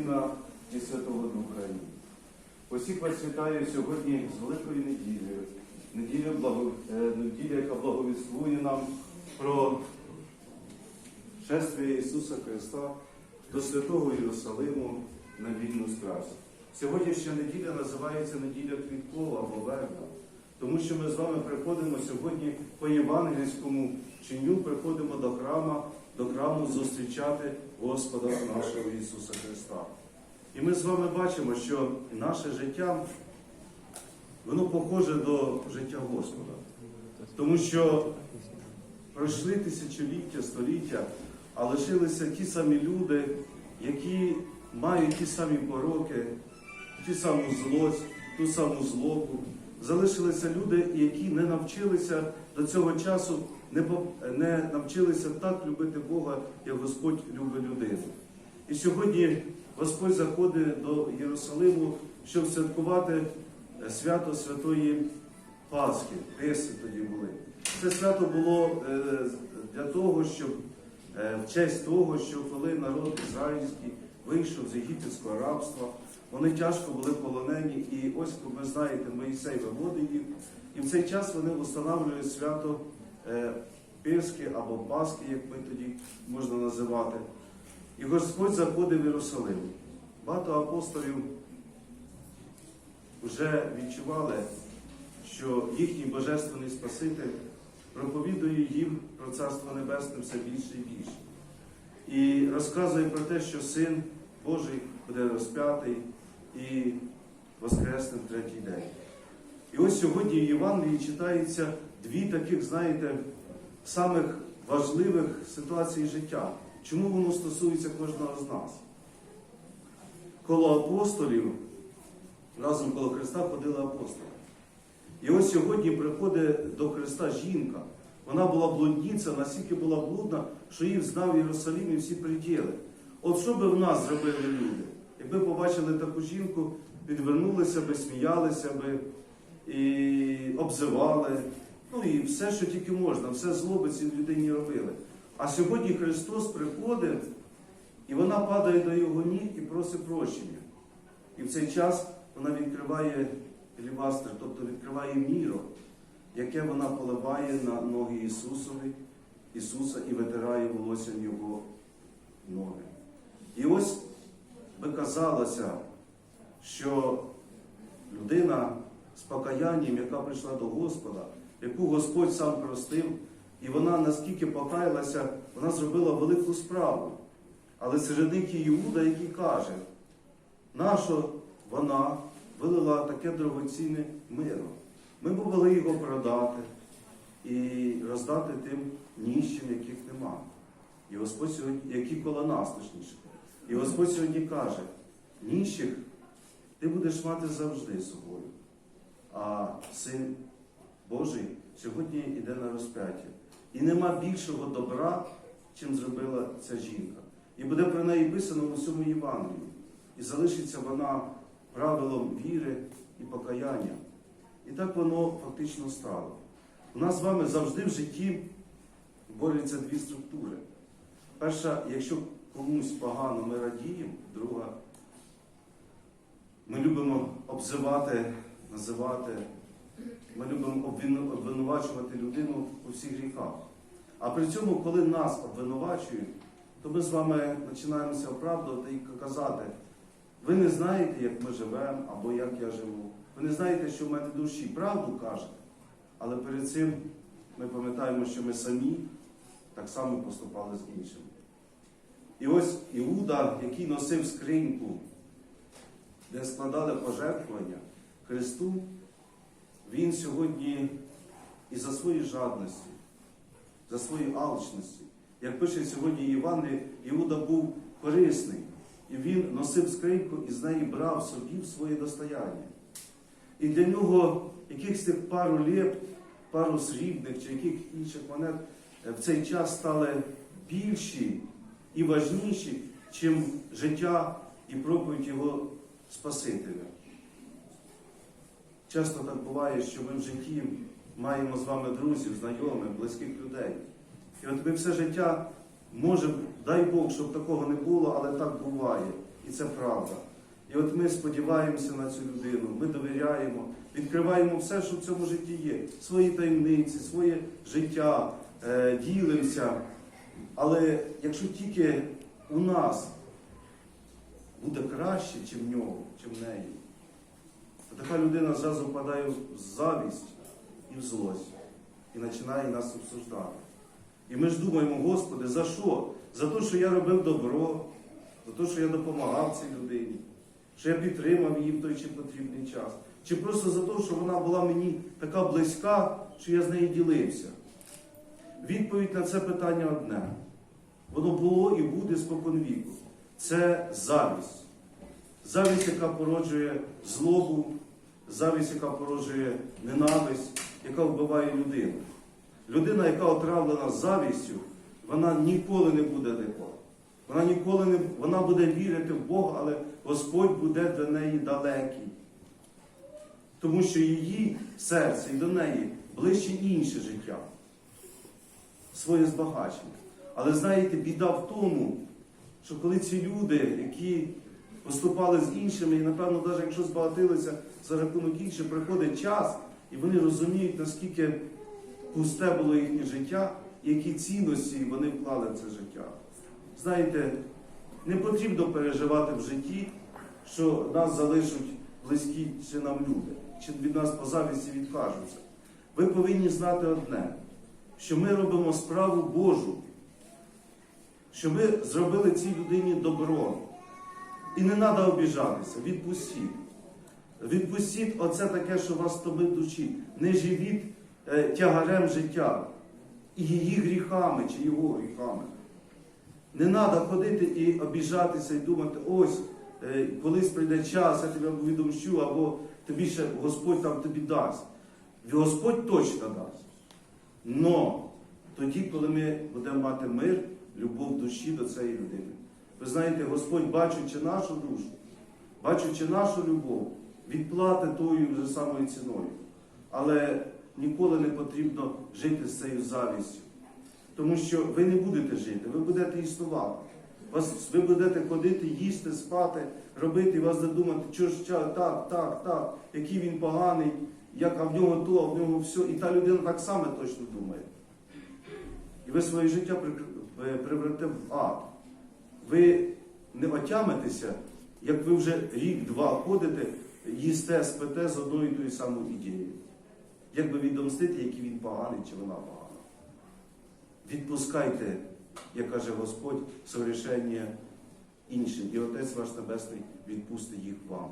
Сина і Святого Духа. Усіх вас вітаю сьогодні з Великою неділею. Неділя, благо... е, неділя, яка благовіствує нам про шествие Ісуса Христа до Святого Єрусалиму на вільну страсть. Сьогоднішня неділя називається неділя Квіткова або Верна, тому що ми з вами приходимо сьогодні по євангельському чиню, приходимо до храма, до храму зустрічати Господа нашого Ісуса Христа. І ми з вами бачимо, що наше життя, воно похоже до життя Господа. Тому що пройшли тисячоліття, століття, а лишилися ті самі люди, які мають ті самі пороки, ті саму злость, ту саму злобу. Залишилися люди, які не навчилися до цього часу, не, не навчилися так любити Бога, як Господь любить людину. І сьогодні Господь заходить до Єрусалиму, щоб святкувати е, свято Святої Пасхи. Писи тоді були. Це свято було е, для того, щоб е, в честь того, що коли народ ізраїльський вийшов з єгипетського рабства, вони тяжко були полонені, і ось, ви знаєте, Моїсей виводить їх, і в цей час вони встановлюють свято Пирське або Пасхи, як ми тоді можна називати. І Господь заходив в Єрусалим. Багато апостолів вже відчували, що їхній Божественний Спаситель проповідує їм про Царство Небесне все більше і більше. І розказує про те, що Син Божий буде розп'ятий і воскресне третій день. І ось сьогодні в Євангелії читається дві таких, знаєте, самих важливих ситуацій життя. Чому воно стосується кожного з нас? Коло апостолів, разом коло Христа ходили апостоли. І ось сьогодні приходить до Христа жінка. Вона була блудниця, настільки була блудна, що її знав Єрусалим і всі приділи. От що би в нас зробили люди? Якби побачили таку жінку, відвернулися би, сміялися би і обзивали. Ну і все, що тільки можна, все зло би цій людині робили. А сьогодні Христос приходить, і вона падає до його ніг і просить прощення. І в цей час вона відкриває лівастр, тобто відкриває міро, яке вона поливає на ноги Ісусові, Ісуса і витирає волоссям Його ноги. І ось би казалося, що людина з покаянням, яка прийшла до Господа, яку Господь сам простив, і вона наскільки покаялася, вона зробила велику справу. Але серед них Іуда, який каже, нащо вона вилила таке дорогоцінне миро. Ми могли його продати і роздати тим ніщим, яких нема. І Господь сьогодні, які коло нас точніше. І Господь сьогодні каже, ніщих ти будеш мати завжди собою. А син Божий сьогодні йде на розп'яття. І нема більшого добра, чим зробила ця жінка. І буде про неї писано у всьому Євангелії. І залишиться вона правилом віри і покаяння. І так воно фактично стало. У нас з вами завжди в житті борються дві структури. Перша, якщо комусь погано, ми радіємо, друга, ми любимо обзивати, називати, ми любимо обвинувачувати людину у всіх гріхах. А при цьому, коли нас обвинувачують, то ми з вами починаємося оправдувати і казати, ви не знаєте, як ми живемо або як я живу. Ви не знаєте, що в мене душі правду кажете. Але перед цим ми пам'ятаємо, що ми самі так само поступали з іншими. І ось Іуда, який носив скриньку, де складали пожертвування Христу, він сьогодні і за свої жадності, за свої алчності, як пише сьогодні Євангеліє, Іуда був корисний. І він носив скриньку і з неї брав собі в своє достояння. І для нього якихось тих пару ліп, пару срібних чи яких інших монет е, в цей час стали більші і важніші, чим життя і проповідь його Спасителя. Часто так буває, що ми в житті маємо з вами друзів, знайомих, близьких людей. І от ми все життя можемо, дай Бог, щоб такого не було, але так буває. І це правда. І от ми сподіваємося на цю людину, ми довіряємо, відкриваємо все, що в цьому житті є, свої таємниці, своє життя, е, ділимося. Але якщо тільки у нас буде краще, чим в нього, чим в неї, така людина зразу впадає в завість і в злость і починає нас обсуждати. І ми ж думаємо, Господи, за що? За те, що я робив добро, за те, що я допомагав цій людині, що я підтримав її в той чи потрібний час. Чи просто за те, що вона була мені така близька, що я з нею ділився. Відповідь на це питання одне. Воно було і буде спокон віку. Це завість. Завість, яка породжує злобу, завість, яка породжує ненависть, яка вбиває людину. Людина, яка отравлена завістю, вона ніколи не буде легко. Вона ніколи не вона буде вірити в Бога, але Господь буде для неї далекий. Тому що її серце і до неї ближче інше життя, своє збагачення. Але знаєте, біда в тому, що коли ці люди, які поступали з іншими, і, напевно, навіть якщо збагатилися за рахунок інших, приходить час, і вони розуміють, наскільки пусте було їхнє життя, які цінності вони вклали в це життя. Знаєте, не потрібно переживати в житті, що нас залишать близькі чи нам люди, чи від нас по завісті відкажуться. Ви повинні знати одне, що ми робимо справу Божу, що ми зробили цій людині добро. І не треба обіжатися, відпустіть. Відпустіть оце таке, що вас тобить душі. Не живіть е, тягарем життя і її гріхами чи його гріхами. Не треба ходити і обіжатися і думати, ось, е, колись прийде час, я тебе відомщу, або тобі ще Господь там тобі дасть. Господь точно дасть. Но тоді, коли ми будемо мати мир, любов душі до цієї людини. Ви знаєте, Господь, бачучи нашу душу, бачучи нашу любов, відплатить тою вже самою ціною. Але ніколи не потрібно жити з цією завістю. Тому що ви не будете жити, ви будете існувати. Вас, ви будете ходити, їсти, спати, робити, і вас буде думати, що ж так, так, так, який він поганий, як а в нього то, а в нього все. І та людина так само точно думає. І ви своє життя при- е, в ад. Ви не отямитеся, як ви вже рік-два ходите, їсте, спите з одною і тою самою ідеєю. Як би відомстити, який він поганий чи вона погана. Відпускайте, як каже Господь, согрішення іншим. І Отець ваш Небесний відпустить їх вам.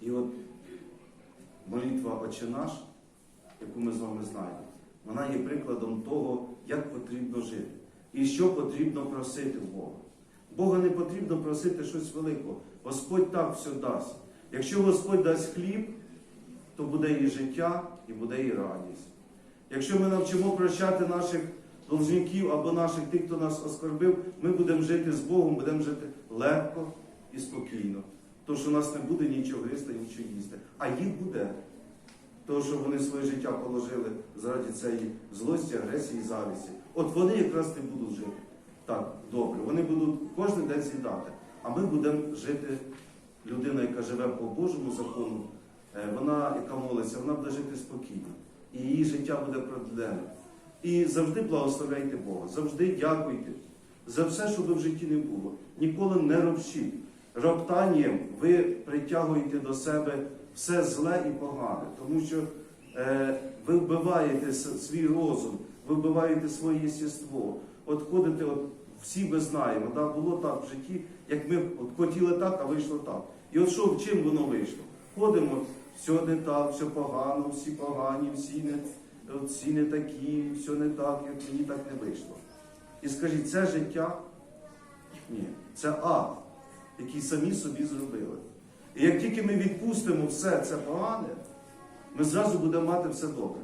І от молитва Отче наш, яку ми з вами знаємо, вона є прикладом того, як потрібно жити і що потрібно просити в Бога. Бога не потрібно просити щось великого. Господь так все дасть. Якщо Господь дасть хліб, то буде і життя, і буде і радість. Якщо ми навчимо прощати наших должників або наших тих, хто нас оскорбив, ми будемо жити з Богом, будемо жити легко і спокійно. То, що у нас не буде нічого гристи, нічого їсти. А їх буде. Тому що вони своє життя положили заради цієї злості, агресії і завісті. От вони якраз не будуть жити так добре. Вони будуть кожен день з'їдати. А ми будемо жити, людина, яка живе по Божому закону, е, вона, яка молиться, вона буде жити спокійно. І її життя буде продлене. І завжди благословляйте Бога, завжди дякуйте за все, що би в житті не було. Ніколи не робчіть. Роптанням ви притягуєте до себе все зле і погане, тому що е, ви вбиваєте свій розум, ви вбиваєте своє єстество. От от всі ми знаємо, да, було так в житті, як ми от хотіли так, а вийшло так. І от що, чим воно вийшло? Ходимо, все не так, все погано, всі погані, всі не, от всі не такі, все не так, як мені так не вийшло. І скажіть, це життя? Ні, це ад, який самі собі зробили. І як тільки ми відпустимо все це погане, ми зразу будемо мати все добре.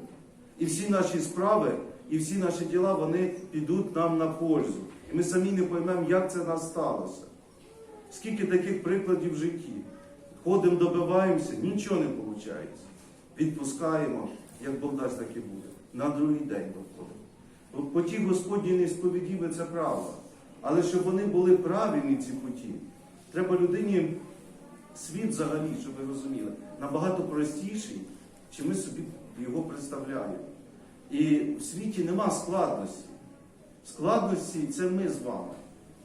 І всі наші справи, і всі наші діла, вони підуть нам на пользу. І ми самі не поймемо, як це нас сталося. Скільки таких прикладів в житті. Ходимо, добиваємося, нічого не виходить. Відпускаємо, як Бог дасть, так і буде. На другий день доходимо. От Поті Господні несповідіми це правда. Але щоб вони були правильні, ці путі, Треба людині світ взагалі, щоб ви розуміли, набагато простіший, чи ми собі його представляємо. І в світі нема складності. Складності це ми з вами,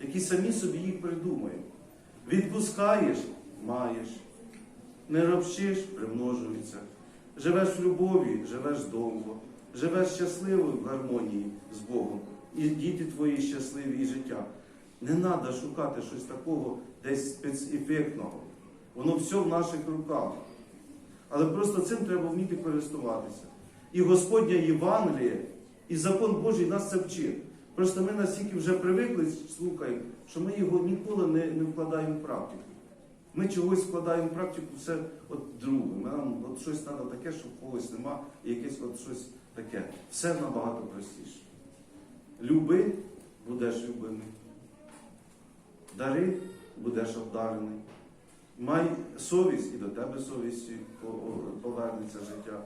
які самі собі їх придумаємо. Відпускаєш маєш. Не робщиш примножується. Живеш в любові, живеш довго, живеш щасливо в гармонії з Богом. І діти твої щасливі і життя. Не треба шукати щось такого десь спецефектного. Воно все в наших руках. Але просто цим треба вміти користуватися. І Господня Євангеліє, і закон Божий нас це вчить. Просто ми настільки вже привикли, слухаємо, що ми його ніколи не, не вкладаємо в практику. Ми чогось вкладаємо в практику все от друге. Нам от щось треба таке, що в когось нема, і якесь от щось таке. Все набагато простіше. Люби, будеш любимий. Дари, будеш обдарений. Май совість і до тебе совістю повернеться життя.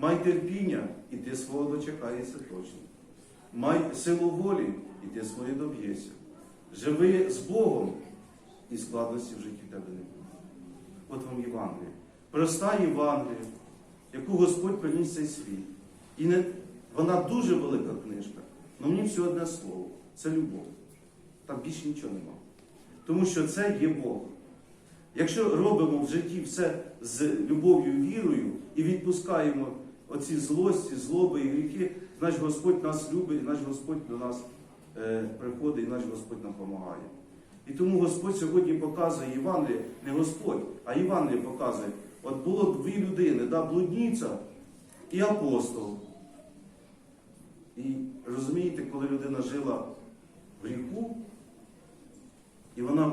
Май терпіння, і ти свого дочекаєшся точно. Май силу волі, і ти своє доб'єшся. Живи з Богом, і складності в житті тебе не буде. От вам Євангеліє. Проста Євангелія, яку Господь приніс цей світ. І не, вона дуже велика книжка. але мені все одне слово це любов. Там більше нічого нема. Тому що це є Бог. Якщо робимо в житті все з любов'ю вірою і відпускаємо оці злості, злоби і гріхи, значить Господь нас любить, і наш Господь до нас е, приходить, і наш Господь нам допомагає. І тому Господь сьогодні показує Євангеліє, не Господь, а Євангеліє показує. От було дві людини, да, блудниця і апостол. І розумієте, коли людина жила в гріху, і вона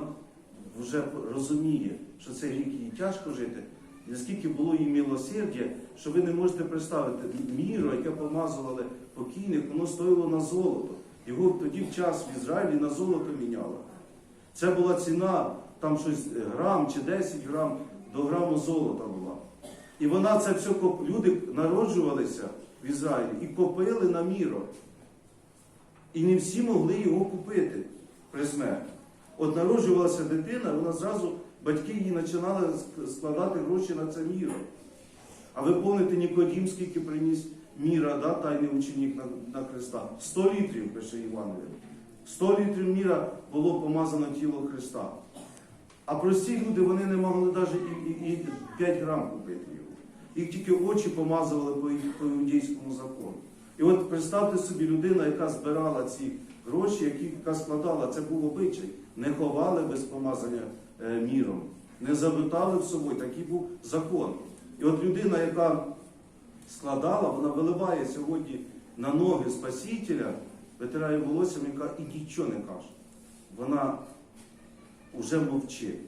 вже розуміє, що це гріх їй тяжко жити, наскільки було їй милосердя, що ви не можете представити міру, яке помазували покійних, воно стоїло на золото. Його тоді в час в Ізраїлі на золото міняло. Це була ціна, там щось грам чи 10 грам до граму золота була. І вона це все люди народжувалися в Ізраїлі і копили на міро. І не всі могли його купити при смерті. От народжувалася дитина, вона зразу, батьки її починали складати гроші на це міро. А ви помните Нікодім, скільки приніс міра, да, тайний ученик на, на Христа? 100 літрів, пише Євангеліє. 100 літрів міра було помазано тіло Христа. А прості люди вони не могли навіть і, і, і 5 грам купити його. Їх тільки очі помазували по, по іудейському закону. І от представте собі людина, яка збирала ці гроші, які, яка складала, це був обичай. Не ховали без помазання міром, не замотали в собою, такий був закон. І от людина, яка складала, вона виливає сьогодні на ноги Спасителя, витирає волоссям, яка і нічого не каже. Вона вже мовчить.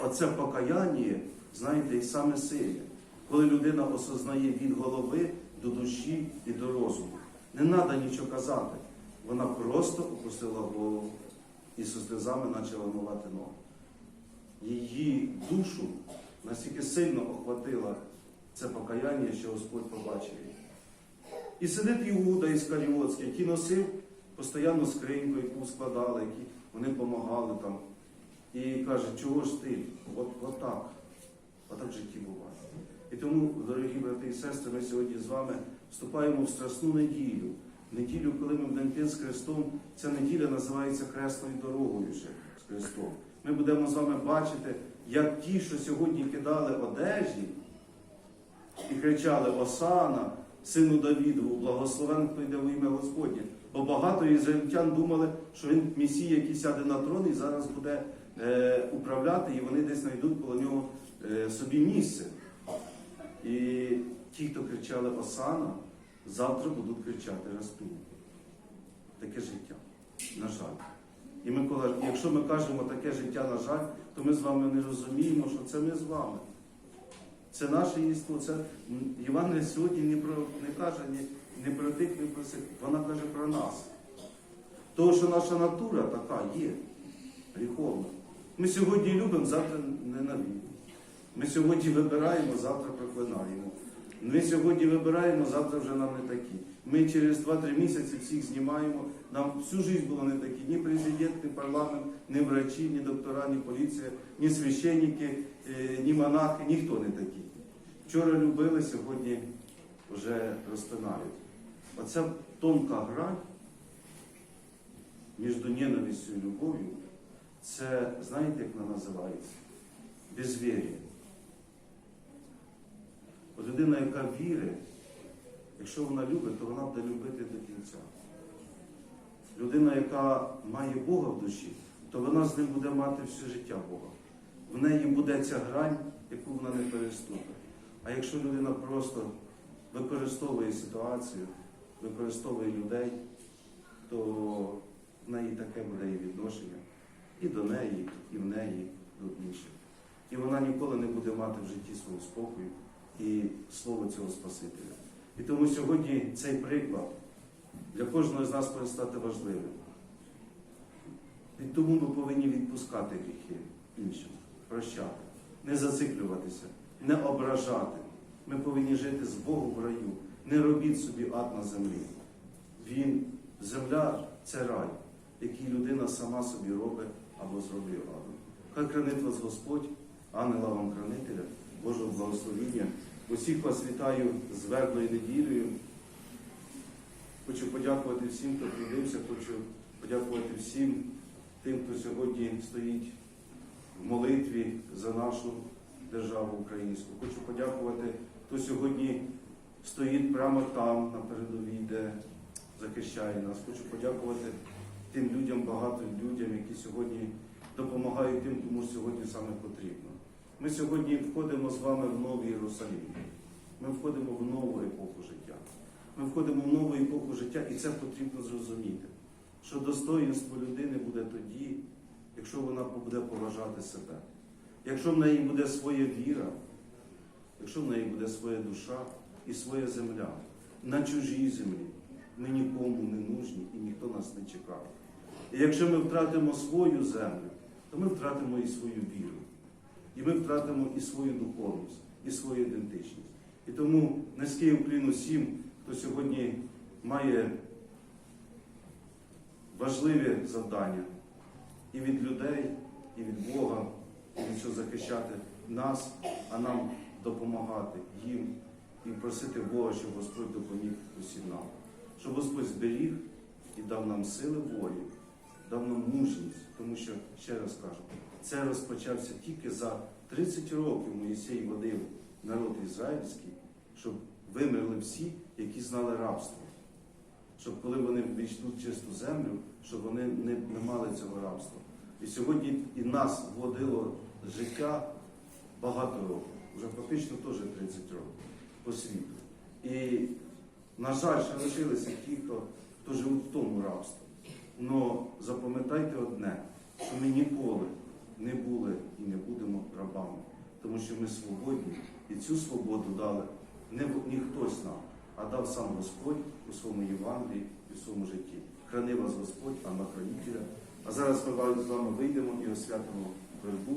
Оце покаяння, знаєте, і саме сильне, коли людина осознає від голови до душі і до розуму. Не треба нічого казати. Вона просто опустила голову і зі сльозами почала мивати ноги. Її душу настільки сильно охватило це покаяння, що Господь побачив її. І сидить Іуда Іскаріотський, який носив постійно скриньку, яку складали, які вони допомагали там. І каже, чого ж ти? От, от так. Отак в житті буває. І тому, дорогі брати і сестри, ми сьогодні з вами вступаємо в страсну неділю. Неділю, коли ми йти з Христом, ця неділя називається Хресною дорогою ще з Христом. Ми будемо з вами бачити, як ті, що сьогодні кидали одежі і кричали Осана, сину Давідову, благословен, хто йде в ім'я Господнє. Бо багато ізраїльтян думали, що він Месія, який сяде на трон і зараз буде е, управляти, і вони десь знайдуть коло нього е, собі місце. І ті, хто кричали Осана, завтра будуть кричати Распін. Таке життя, на жаль. І ми, коли, якщо ми кажемо таке життя, на жаль, то ми з вами не розуміємо, що це ми з вами. Це наше єство. Це Євангелія сьогодні не про не каже ні, не про тих, не про цих. Вона каже про нас. Тому що наша натура така є, гріховна. Ми сьогодні любимо, завтра ненавидимо. Ми сьогодні вибираємо, завтра проклинаємо. Ми сьогодні вибираємо, завтра вже нам не такі. Ми через 2-3 місяці всіх знімаємо. Нам всю життя було не такі. Ні президент, ні парламент, ні врачі, ні доктора, ні поліція, ні священники, е, ні монахи, ніхто не такі. Вчора любили, сьогодні вже розпинають. Оця тонка грань між ненавистю і любов'ю, це, знаєте, як вона називається? Безвір'я. От людина, яка вірить, якщо вона любить, то вона буде любити до кінця. Людина, яка має Бога в душі, то вона з ним буде мати все життя Бога. В неї буде ця грань, яку вона не переступить. А якщо людина просто використовує ситуацію, використовує людей, то в неї таке буде і відношення і до неї, і в неї до інших. І вона ніколи не буде мати в житті свого спокою і слово цього Спасителя. І тому сьогодні цей приклад для кожного з нас повинен стати важливим. І тому ми повинні відпускати гріхи іншим, прощати, не зациклюватися, не ображати. Ми повинні жити з Богом в раю. Не робіть собі ад на землі. Він, земля це рай, який людина сама собі робить або зробив адом. Хай хранить вас Господь, ангела вам хранителя, Божого благословіння. Усіх вас вітаю з вербною неділею. Хочу подякувати всім, хто трудився, хочу подякувати всім тим, хто сьогодні стоїть в молитві за нашу державу українську. Хочу подякувати, хто сьогодні стоїть прямо там, на передовій, де захищає нас. Хочу подякувати тим людям, багато людям, які сьогодні допомагають тим, кому сьогодні саме потрібно. Ми сьогодні входимо з вами в новий Єрусалим. Ми входимо в нову епоху життя. Ми входимо в нову епоху життя, і це потрібно зрозуміти, що достоїнство людини буде тоді, якщо вона буде поважати себе, якщо в неї буде своя віра, якщо в неї буде своя душа і своя земля. На чужій землі ми нікому не нужні і ніхто нас не чекає. І якщо ми втратимо свою землю, то ми втратимо і свою віру. І ми втратимо і свою духовність, і свою ідентичність. І тому низький уклін усім, хто сьогодні має важливі завдання і від людей, і від Бога, і від що захищати нас, а нам допомагати їм і просити Бога, щоб Господь допоміг усім нам. Щоб Господь зберіг і дав нам сили волі, дав нам мужність, тому що, ще раз кажу, це розпочався тільки за 30 років Моїсей водив народ ізраїльський, щоб вимерли всі, які знали рабство. Щоб коли вони війшли чисту землю, щоб вони не, не мали цього рабства. І сьогодні і нас вводило життя багато років, вже фактично теж 30 років по світу. І, на жаль, ще лишилися ті, хто, хто живуть в тому рабстві. Но запам'ятайте одне, що ми ніколи не були і не будемо рабами, тому що ми свободні, і цю свободу дали не, не хтось нам, а дав сам Господь у своєму Євангелії і у своєму житті. Храни вас Господь, а на хранителя. А зараз ми з вами вийдемо і освятимо боротьбу.